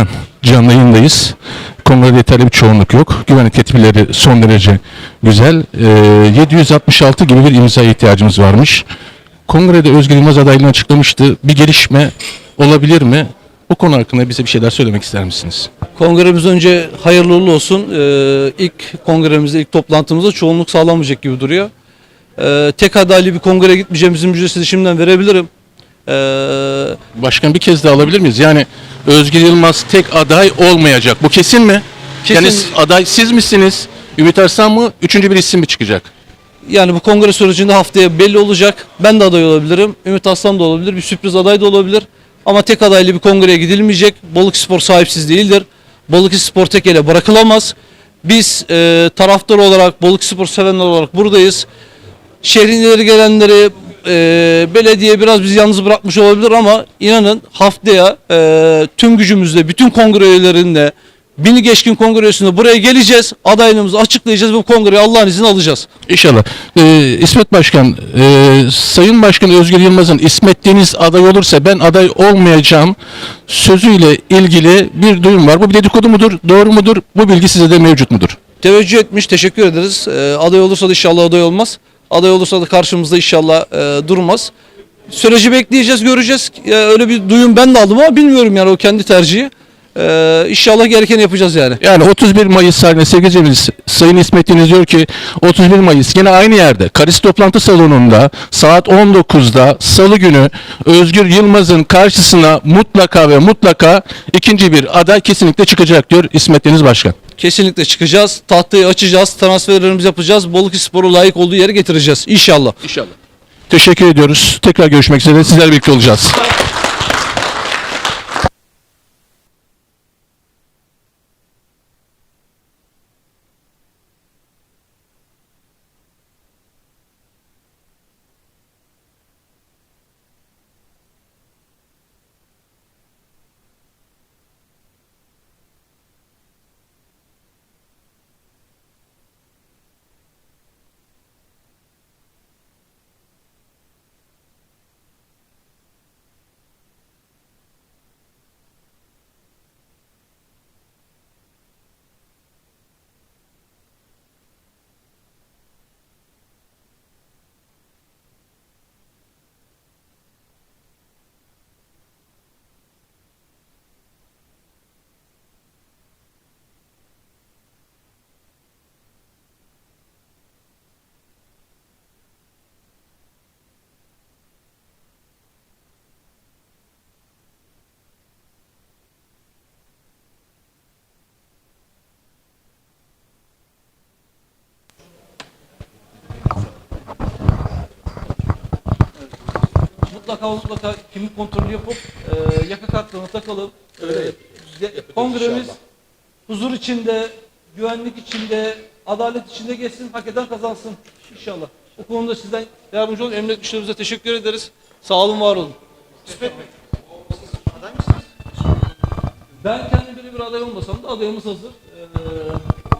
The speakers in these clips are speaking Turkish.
Başkan, canlı yayındayız. Kongrede yeterli bir çoğunluk yok. Güvenlik tedbirleri son derece güzel. Ee, 766 gibi bir imza ihtiyacımız varmış. Kongrede Özgür Yılmaz adaylığını açıklamıştı. Bir gelişme olabilir mi? Bu konu hakkında bize bir şeyler söylemek ister misiniz? Kongremiz önce hayırlı uğurlu olsun. Ee, ilk kongremizde, ilk toplantımızda çoğunluk sağlanmayacak gibi duruyor. Ee, tek adaylı bir kongreye gitmeyeceğimizin müjdesini şimdiden verebilirim. Ee, Başkan bir kez daha alabilir miyiz? Yani Özgür Yılmaz tek aday olmayacak. Bu kesin mi? Kesin. Yani aday siz misiniz? Ümit Arslan mı? Üçüncü bir isim mi çıkacak? yani bu kongre sürecinde haftaya belli olacak. Ben de aday olabilirim. Ümit Aslan da olabilir. Bir sürpriz aday da olabilir. Ama tek adaylı bir kongreye gidilmeyecek. Balıkesir sahipsiz değildir. Balıkesir tek ele bırakılamaz. Biz e, taraftar olarak, Balıkesir sevenler olarak buradayız. Şehrin ileri gelenleri e, belediye biraz bizi yalnız bırakmış olabilir ama inanın haftaya e, tüm gücümüzle, bütün kongre üyelerinde, bini geçkin kongre üyesinde buraya geleceğiz. Adaylığımızı açıklayacağız ve bu kongreyi Allah'ın izniyle alacağız. İnşallah. Ee, İsmet Başkan, e, Sayın Başkan Özgür Yılmaz'ın İsmet Deniz aday olursa ben aday olmayacağım sözüyle ilgili bir duyum var. Bu bir dedikodu mudur, doğru mudur? Bu bilgi size de mevcut mudur? Teveccüh etmiş, teşekkür ederiz. E, aday olursa da inşallah aday olmaz. Aday olursa da karşımızda inşallah e, durmaz. Süreci bekleyeceğiz, göreceğiz. E, öyle bir duyum ben de aldım ama bilmiyorum yani o kendi tercihi. E, inşallah gerekeni yapacağız yani. Yani 31 Mayıs tarihinde sevgili Cemil, Sayın İsmet Deniz diyor ki 31 Mayıs yine aynı yerde Karis Toplantı Salonu'nda saat 19'da Salı günü Özgür Yılmaz'ın karşısına mutlaka ve mutlaka ikinci bir aday kesinlikle çıkacak diyor İsmet Deniz Başkan. Kesinlikle çıkacağız. Tahtayı açacağız. Transferlerimizi yapacağız. Balıkesirspor'u layık olduğu yere getireceğiz. İnşallah. İnşallah. Teşekkür ediyoruz. Tekrar görüşmek üzere. Sizlerle birlikte olacağız. Mutlaka mutlaka kimlik kontrolü yapıp e, yaka kartlarına takalım. E, de- kongremiz huzur içinde, güvenlik içinde, adalet içinde geçsin, hak eden kazansın inşallah. Bu konuda sizden yardımcı olun. Emniyet güçlerimize teşekkür ederiz. Sağ olun, var olun. Ben kendim böyle bir aday olmasam da adayımız hazır. Ee,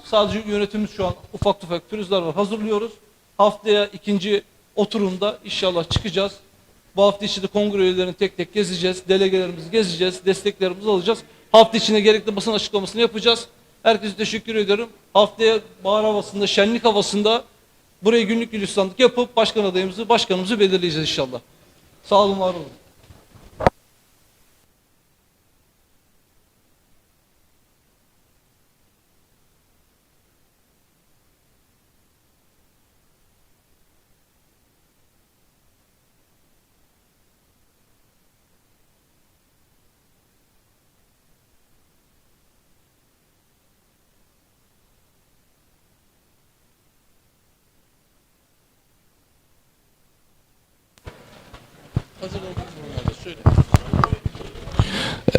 sadece yönetimimiz şu an ufak tefek pürüzler var. Hazırlıyoruz. Haftaya ikinci oturumda inşallah çıkacağız. Bu hafta içinde kongre üyelerini tek tek gezeceğiz. Delegelerimizi gezeceğiz. Desteklerimizi alacağız. Hafta içinde gerekli basın açıklamasını yapacağız. Herkese teşekkür ediyorum. Haftaya bahar havasında, şenlik havasında buraya günlük gülistanlık yapıp başkan adayımızı, başkanımızı belirleyeceğiz inşallah. Sağ olun, var olun.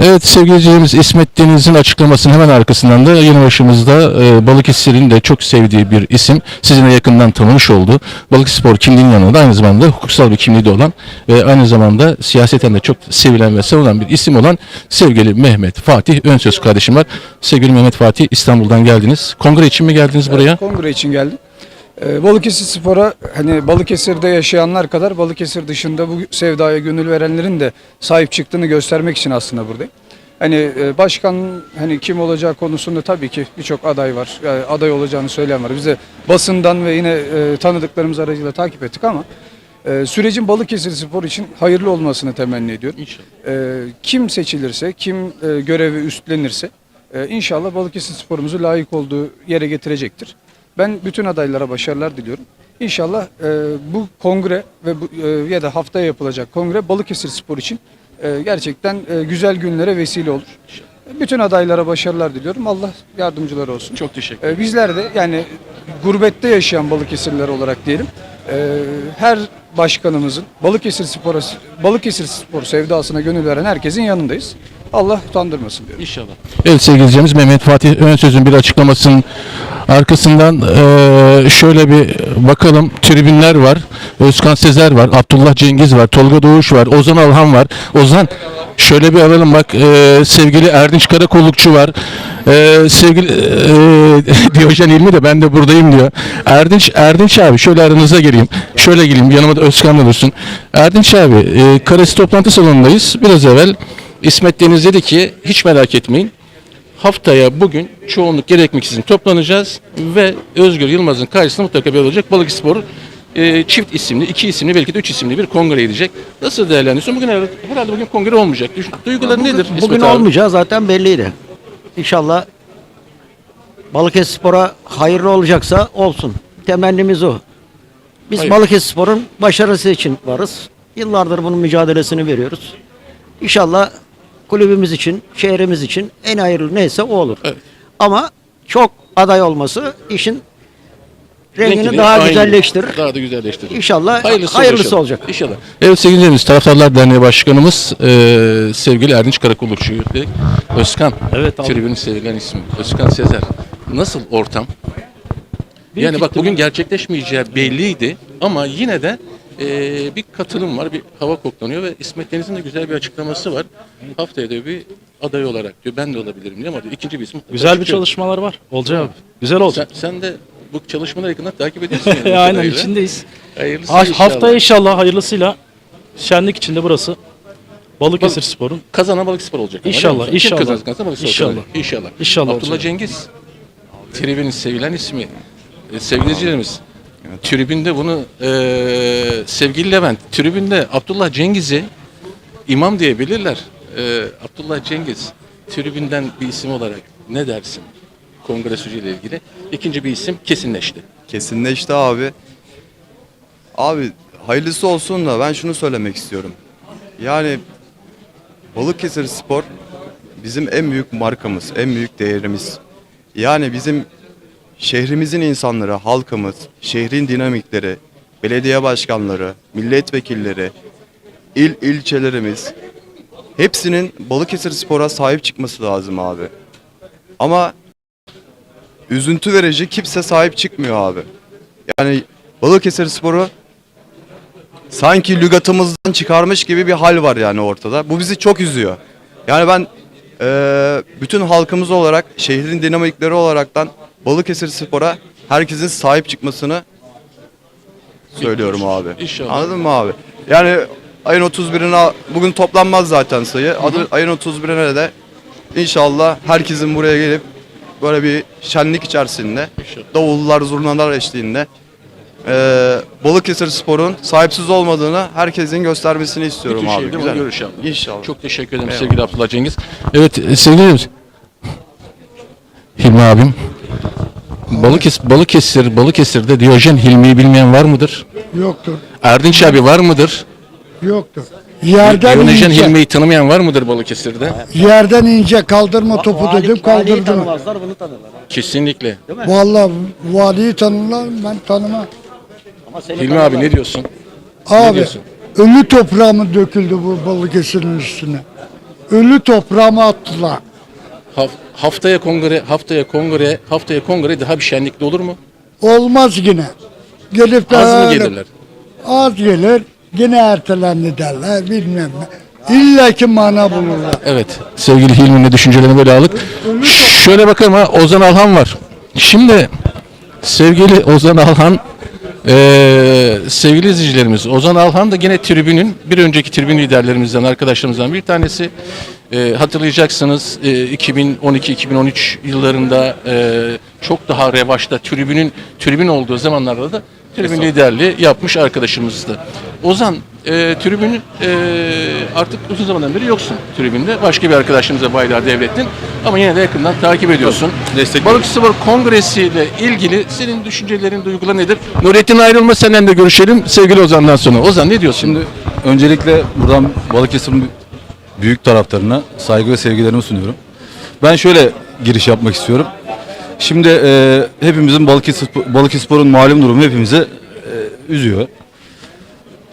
Evet sevgili izleyicilerimiz İsmet Deniz'in açıklamasının hemen arkasından da yine başımızda e, Balıkesir'in de çok sevdiği bir isim. Sizinle yakından tanımış oldu. Balıkesir kimliğinin yanında aynı zamanda hukuksal bir kimliği de olan ve aynı zamanda siyaseten de çok sevilen ve savunan bir isim olan sevgili Mehmet Fatih Önsöz kardeşim var. Sevgili Mehmet Fatih İstanbul'dan geldiniz. Kongre için mi geldiniz buraya? Kongre için geldim. Ee, Balıkesir Spor'a hani Balıkesir'de yaşayanlar kadar Balıkesir dışında bu sevdaya gönül verenlerin de sahip çıktığını göstermek için aslında buradayım. Hani e, başkan hani kim olacağı konusunda tabii ki birçok aday var. Yani aday olacağını söyleyen var. Biz de basından ve yine e, tanıdıklarımız aracıyla takip ettik ama e, sürecin Balıkesir Spor için hayırlı olmasını temenni ediyorum. İnşallah. Kim seçilirse, kim görevi üstlenirse inşallah Balıkesir sporumuzu layık olduğu yere getirecektir. Ben bütün adaylara başarılar diliyorum. İnşallah e, bu kongre ve bu, e, ya da haftaya yapılacak kongre Balıkesir Spor için e, gerçekten e, güzel günlere vesile olur. Bütün adaylara başarılar diliyorum. Allah yardımcıları olsun. Çok teşekkür ederim. E, bizler de yani gurbette yaşayan Balıkesirliler olarak diyelim. e, her başkanımızın Balıkesir Spor'a Balıkesir Spor sevdasına gönül veren herkesin yanındayız. Allah utandırmasın diyorum. İnşallah. Evet sevgili izleyicilerimiz Mehmet Fatih Önsöz'ün bir açıklamasının arkasından eee, şöyle bir bakalım. Tribünler var. Özkan Sezer var. Abdullah Cengiz var. Tolga Doğuş var. Ozan Alhan var. Ozan şöyle bir alalım bak eee, sevgili Erdinç Karakollukçu var. Eee, sevgili eee Diyojen İlmi de ben de buradayım diyor. Erdinç Erdinç abi şöyle aranıza geleyim. Şöyle geleyim yanıma da Özkan da dursun. Erdinç abi eee Karası toplantı salonundayız. Biraz evvel İsmet Deniz dedi ki hiç merak etmeyin. Haftaya bugün çoğunluk gerekmeksizin toplanacağız ve Özgür Yılmaz'ın karşısında mutlaka bir olacak. Balıkespor e, çift isimli, iki isimli, belki de üç isimli bir kongre edecek. Nasıl değerlendiriyorsun? Bugün herhalde, herhalde bugün kongre olmayacak. Düşün, duyguların nedir İsmet Bugün abi? olmayacağı zaten belliydi. İnşallah Balıkesirspor'a hayırlı olacaksa olsun. Temennimiz o. Biz Hayır. Balıkesirspor'un başarısı için varız. Yıllardır bunun mücadelesini veriyoruz. İnşallah kulübümüz için, şehrimiz için en hayırlı neyse o olur. Evet. Ama çok aday olması işin rengini Renkli, daha aynı. güzelleştirir. Daha da güzelleştirir. İnşallah Hayırlısı, hayırlısı inşallah. olacak. İnşallah. Evet sevgili dinleyicilerimiz, Taraftarlar Derneği Başkanımız eee, sevgili Erdinç Karakullukçu. Özkan. Evet abi. Tribünün sevilen ismi. Özkan Sezer. Nasıl ortam? Büyük yani bak ihtimal- bugün gerçekleşmeyeceği belliydi ama yine de eee, bir katılım var, bir hava koklanıyor ve İsmet Deniz'in de güzel bir açıklaması var. Haftaya da bir aday olarak diyor ben de olabilirim diyor ama diyor, ikinci bir isim Güzel bir çıkıyor. çalışmalar var. Olacak abi. Güzel Sen, olacak. sen de bu çalışmaları yakından takip ediyorsun. Yani, Aynen kadarıyla. içindeyiz. Hayırlısı Ha- inşallah. Haftaya inşallah hayırlısıyla şenlik içinde burası. Balıkesir Spor'un. Kazanan Balıkespor olacak. ama, İnşallah, değil mi? inşallah. Kim kazanırsa kazanır, Balıkespor İnşallah. kazanır. İnşallah. İnşallah Abdullah olacak. Cengiz. Tribünün sevilen ismi. E, sevgili izleyicilerimiz. Tribünde bunu e, sevgili Levent. Tribünde Abdullah Cengiz'i imam diye bilirler. E, Abdullah Cengiz tribünden bir isim olarak ne dersin? Kongre süreciyle ilgili. İkinci bir isim kesinleşti. Kesinleşti abi. Abi hayırlısı olsun da ben şunu söylemek istiyorum. Yani Balıkesir Spor bizim en büyük markamız, en büyük değerimiz. Yani bizim şehrimizin insanları, halkımız, şehrin dinamikleri, belediye başkanları, milletvekilleri, il ilçelerimiz hepsinin Balıkesir Spor'a sahip çıkması lazım abi. Ama üzüntü verici kimse sahip çıkmıyor abi. Yani Balıkesir Sporu sanki lügatımızdan çıkarmış gibi bir hal var yani ortada. Bu bizi çok üzüyor. Yani ben eee, bütün halkımız olarak, şehrin dinamikleri olaraktan Balıkesir Spor'a herkesin sahip çıkmasını söylüyorum abi. İnşallah. Anladın mı abi? Yani ayın 31'ine bugün toplanmaz zaten sayı. Adı, ayın 31'ine de inşallah herkesin buraya gelip böyle bir şenlik içerisinde davullar, zurnalar eşliğinde eee Balıkesir Spor'un sahipsiz olmadığını herkesin göstermesini istiyorum Bütün abi. Güzel. görür inşallah. İnşallah. Çok teşekkür ederim sevgili Abdullah Cengiz. Evet e, sevgili. Hilmi abim. Balıkesir, Balıkesir, Balıkesir'de Diyojen Hilmi'yi bilmeyen var mıdır? Yoktur. Erdinç abi var mıdır? Yoktur. Yerden Diyojen ince, Hilmi'yi tanımayan var mıdır Balıkesir'de? yerden ince kaldırma topu dedim kaldırdım. tanımazlar bunu tanırlar. Kesinlikle. Vallahi valiyi tanırlar ben tanımam. Ama seni Hilmi abi ne diyorsun? Abi diyorsun? ölü toprağı mı döküldü bu Balıkesir'in üstüne? Ölü toprağımı attılar. Haf- haftaya kongre, haftaya kongre, haftaya kongre daha bir şenlikli olur mu? Olmaz yine. Gelip de Az mı öyle- gelirler? Az gelir. Yine ertelendi derler bilmem ne. İlla ki mana bulurlar. Evet. Sevgili Hilmi'nin düşüncelerini böyle aldık. Şöyle bakalım ha Ozan Alhan var. Şimdi sevgili Ozan Alhan eee, sevgili izleyicilerimiz Ozan Alhan da yine tribünün bir önceki tribün liderlerimizden arkadaşlarımızdan bir tanesi E, hatırlayacaksınız e, 2012-2013 yıllarında e, çok daha revaçta tribünün tribün olduğu zamanlarda da tribün liderliği yapmış arkadaşımızdı. Ozan e, tribünün e, artık uzun zamandan beri yoksun tribünde. Başka bir arkadaşımıza bayrağı devrettin ama yine de yakından takip ediyorsun. destekliyorum. Balıkesir Kongresi ile ilgili senin düşüncelerin, duyguların nedir? Nurettin ayrılma senden de görüşelim sevgili Ozan'dan sonra. Ozan ne diyorsun? Şimdi öncelikle buradan Balıkesir'in büyük taraftarına saygı ve sevgilerimi sunuyorum. Ben şöyle giriş yapmak istiyorum. Şimdi e, hepimizin Balıkesir, Balıkesir'in malum durumu hepimizi e, üzüyor.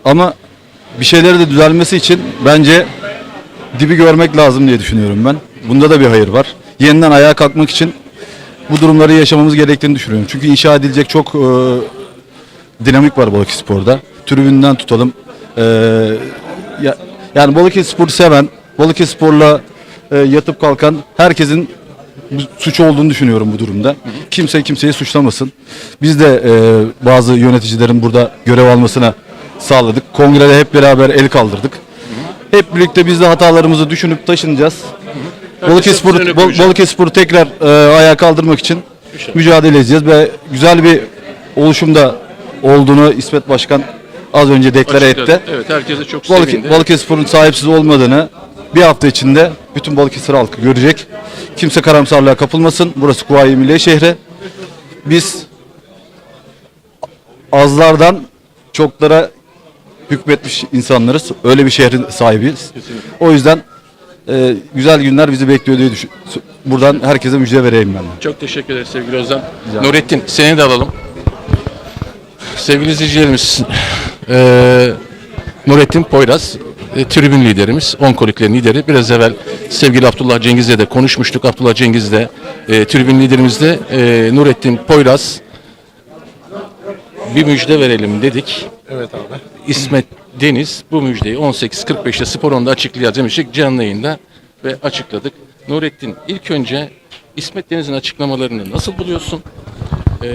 Ama bir şeyleri de düzelmesi için bence dibi görmek lazım diye düşünüyorum ben. Bunda da bir hayır var. Yeniden ayağa kalkmak için bu durumları yaşamamız gerektiğini düşünüyorum. Çünkü inşa edilecek çok e, dinamik var Balıkesir'de. Tribünden tutalım. Ee, ya, yani Balıkesirspor'u seven, Balıkesirspor'la e, yatıp kalkan herkesin bu suçu olduğunu düşünüyorum bu durumda. Kimse kimseyi suçlamasın. Biz de e, bazı yöneticilerin burada görev almasına sağladık. Kongrede hep beraber el kaldırdık. Hep birlikte biz de hatalarımızı düşünüp taşınacağız. Balıkesirspor'u. Balıkesirspor'u tekrar e, ayağa kaldırmak için mücadele edeceğiz ve güzel bir oluşumda olduğunu İsmet Başkan az önce deklare Açıkladı. etti. Evet herkese çok Balık, sevindi. Balıkesirspor'un sahipsiz olmadığını bir hafta içinde bütün Balıkesir halkı görecek. Kimse karamsarlığa kapılmasın. Burası Kuvayi Milliye şehri. Biz azlardan çoklara hükmetmiş insanlarız. Öyle bir şehrin sahibiyiz. O yüzden e, güzel günler bizi bekliyor diye düşün. Buradan herkese müjde vereyim ben. de. Çok teşekkür ederiz sevgili Ozan. Nurettin seni de alalım. Sevgili izleyicilerimiz, eee Nurettin Poyraz, e, tribün liderimiz, Onkoliklerin lideri. Biraz evvel sevgili Abdullah Cengiz'le de konuşmuştuk. Abdullah Cengiz'le e, tribün liderimizle e, Nurettin Poyraz bir müjde verelim dedik. Evet abi. İsmet Deniz bu müjdeyi 18.45'te Spor Onda açıklayacağız demiştik canlı yayında ve açıkladık. Nurettin ilk önce İsmet Deniz'in açıklamalarını nasıl buluyorsun? Ee,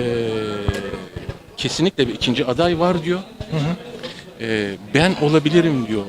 kesinlikle bir ikinci aday var diyor. Ee, ben olabilirim diyor.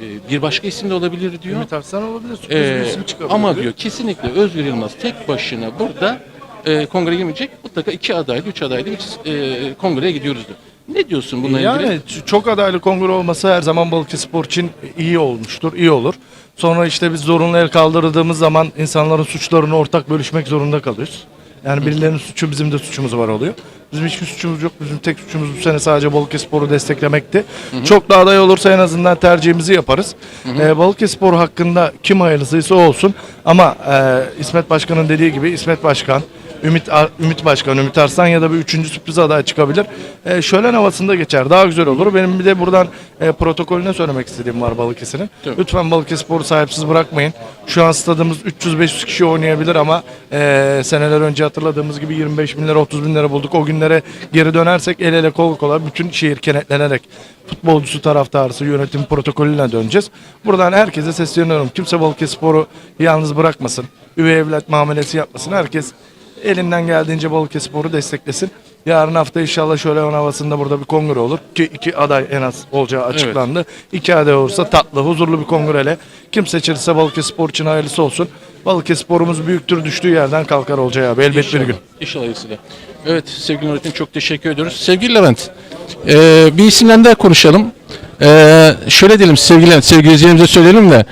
Ee, bir başka isim de olabilir diyor. Ümit Arslan olabilir. Sürpriz bir isim çıkabilir. ama diyor kesinlikle Özgür Yılmaz tek başına burada e, kongreye girmeyecek. Mutlaka iki adaylı, üç adaylı bir e, kongreye gidiyoruz diyor. Ne diyorsun bununla ilgili? Yani ç- çok adaylı kongre olması her zaman Balıkesirspor için iyi olmuştur, iyi olur. Sonra işte biz zorunlu el kaldırdığımız zaman insanların suçlarını ortak bölüşmek zorunda kalıyoruz. Yani birilerinin suçu bizim de suçumuz var oluyor. Bizim hiçbir suçumuz yok. Bizim tek suçumuz bu sene sadece Balıkesirspor'u desteklemekti. Çok da aday olursa en azından tercihimizi yaparız. Ee, Balıkesirspor hakkında kim hayırlısıysa o olsun. Ama e, İsmet Başkan'ın dediği gibi İsmet Başkan, Ümit Ar- Ümit Başkan, Ümit Arslan ya da bir üçüncü sürpriz aday çıkabilir. E, şölen havasında geçer. Daha güzel olur. Benim bir de buradan e, protokolüne söylemek istediğim var Balıkesir'in. Lütfen Balıkesirspor'u sahipsiz bırakmayın. Şu an stadımız 300-500 kişi oynayabilir ama e, seneler önce hatırladığımız gibi 25 bin lira 30 bin lira bulduk. O günlere geri dönersek el ele kol kola bütün şehir kenetlenerek futbolcusu taraftarısı yönetim protokolüne döneceğiz. Buradan herkese sesleniyorum. Kimse Balıkesirspor'u yalnız bırakmasın. Üvey evlat muamelesi yapmasın. Herkes elinden geldiğince Balıkesirspor'u desteklesin. Yarın hafta inşallah şöyle ön havasında burada bir kongre olur. Ki iki aday en az olacağı açıklandı. İki aday olursa tatlı, huzurlu bir kongreyle kim seçilirse Balıkesirspor için hayırlısı olsun. Balıkesirspor'umuz büyüktür düştüğü yerden kalkar olacağı abi elbet bir gün. İnşallah iyisiyle. Evet sevgili Nurettin çok teşekkür ediyoruz. Sevgili Levent, e, bir isimden daha konuşalım. E, şöyle diyelim sevgili Levent, sevgili izleyicilerimize söyleyelim de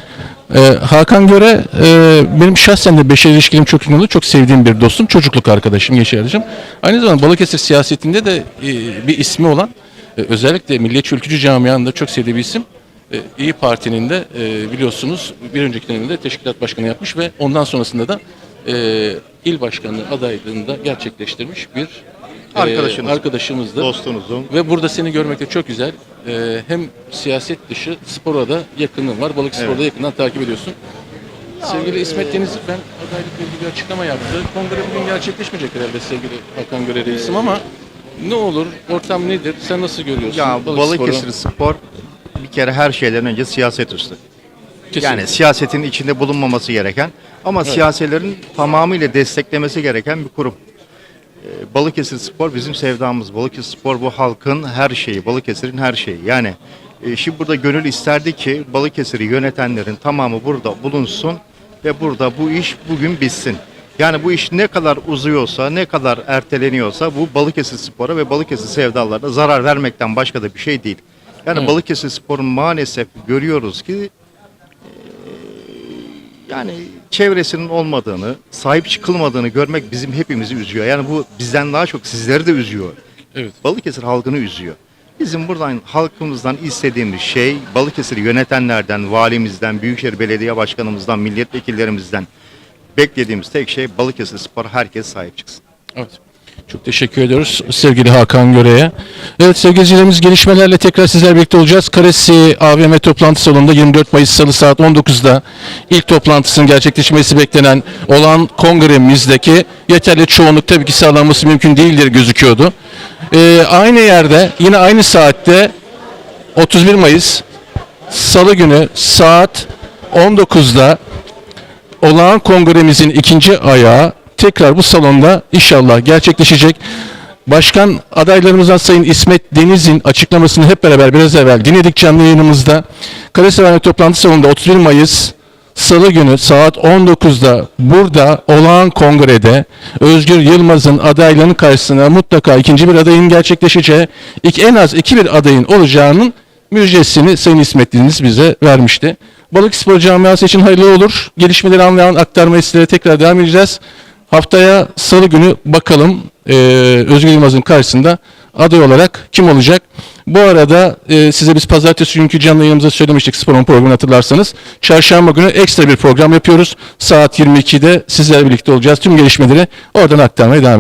e, Hakan Göre e, benim şahsen de beşer ilişkilerim çok iyi. Çok sevdiğim bir dostum, çocukluk arkadaşım, yaşayacağım. Aynı zamanda Balıkesir siyasetinde de e, bir ismi olan e, özellikle milliyetçi ülkücü camianın da çok sevdiği bir isim. E, İyi Parti'nin de e, biliyorsunuz bir önceki döneminde teşkilat başkanı yapmış ve ondan sonrasında da e, il başkanlığı adaylığını da gerçekleştirmiş bir e, Arkadaşınız. arkadaşımızdı. Dostunuzun. Ve burada seni görmek de çok güzel. E, hem siyaset dışı spora da yakınlığın var. Balık sporda yakından takip ediyorsun. Sevgili İsmet Deniz ben adaylıkla ilgili bir açıklama yaptı. Kongre bugün gerçekleşmeyecek herhalde sevgili Hakan Göre reisim ama ne olur, ortam nedir, sen nasıl görüyorsun? Ya? Balıkesir Spor bir kere her şeyden önce siyaset üstü. Kesinlikle. Yani siyasetin içinde bulunmaması gereken ama siyasilerin tamamıyla desteklemesi gereken bir kurum. Ee, Balıkesir Spor bizim sevdamız. Balıkesir Spor bu halkın her şeyi, Balıkesir'in her şeyi. Yani E, şimdi burada gönül isterdi ki Balıkesir'i yönetenlerin tamamı burada bulunsun ve burada bu iş bugün bitsin. Yani bu iş ne kadar uzuyorsa, ne kadar erteleniyorsa bu Balıkesir Spor'a ve Balıkesir sevdalarına zarar vermekten başka da bir şey değil. Yani Balıkesir Spor'un maalesef görüyoruz ki e, yani çevresinin olmadığını, sahip çıkılmadığını görmek bizim hepimizi üzüyor. Yani bu bizden daha çok sizleri de üzüyor. Evet. Balıkesir halkını üzüyor. Bizim buradan halkımızdan istediğimiz şey Balıkesir'i yönetenlerden, valimizden, Büyükşehir Belediye Başkanımızdan, milletvekillerimizden beklediğimiz tek şey Balıkesir Spor herkes sahip çıksın. Evet. Çok teşekkür ediyoruz sevgili Hakan Göre'ye. Evet sevgili izleyicilerimiz gelişmelerle tekrar sizlerle birlikte olacağız. Karesi AVM toplantı salonunda 24 Mayıs Salı saat 19'da ilk toplantısının gerçekleşmesi beklenen olan kongremizdeki yeterli çoğunluk tabii ki sağlanması mümkün değildir gözüküyordu. Ee, aynı yerde yine aynı saatte 31 Mayıs Salı günü saat 19'da olağan kongremizin ikinci ayağı tekrar bu salonda inşallah gerçekleşecek. Başkan adaylarımızdan Sayın İsmet Deniz'in açıklamasını hep beraber biraz evvel dinledik canlı yayınımızda. Karaseverme toplantı salonunda 31 Mayıs Salı günü saat 19'da burada olağan kongrede Özgür Yılmaz'ın adaylığının karşısına mutlaka ikinci bir adayın gerçekleşeceği, en az iki bir adayın olacağının müjdesini Sayın İsmet Deniz bize vermişti. Balıkesir camiası için hayırlı olur. Gelişmeleri anlayan aktarmayı sizlere tekrar devam edeceğiz. Haftaya salı günü bakalım eee Özgür Yılmaz'ın karşısında aday olarak kim olacak? Bu arada eee, size biz pazartesi günkü canlı yayınımızda söylemiştik sporun programını hatırlarsanız. Çarşamba günü ekstra bir program yapıyoruz. Saat 22'de sizlerle birlikte olacağız. Tüm gelişmeleri oradan aktarmaya devam